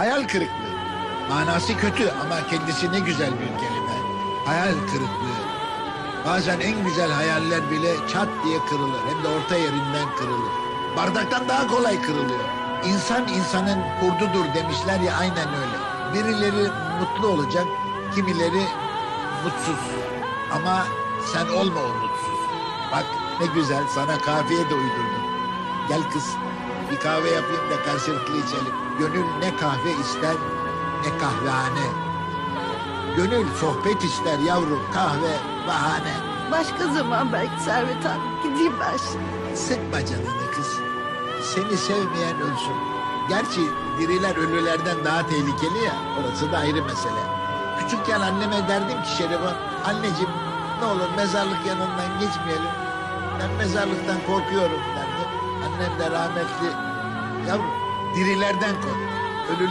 Hayal kırıklığı. Manası kötü ama kendisi ne güzel bir kelime. Hayal kırıklığı. Bazen en güzel hayaller bile çat diye kırılır. Hem de orta yerinden kırılır. Bardaktan daha kolay kırılıyor. İnsan insanın kurdudur demişler ya aynen öyle. Birileri mutlu olacak, kimileri mutsuz. Ama sen olma o mutsuz. Bak ne güzel sana kafiye de uydurdum. Gel kız bir kahve yapayım da karşılıklı içelim. Gönül ne kahve ister ne kahvehane. Gönül sohbet ister yavrum kahve bahane. Başka zaman belki Servet abi. Gideyim ben şimdi. Sıkma canını kız. Seni sevmeyen ölsün. Gerçi diriler ölülerden daha tehlikeli ya. Orası da ayrı mesele. Küçükken anneme derdim ki Şerife, anneciğim ne olur mezarlık yanından geçmeyelim. Ben mezarlıktan korkuyorum derdim. Annem de rahmetli, yavrum dirilerden kork. Ölüler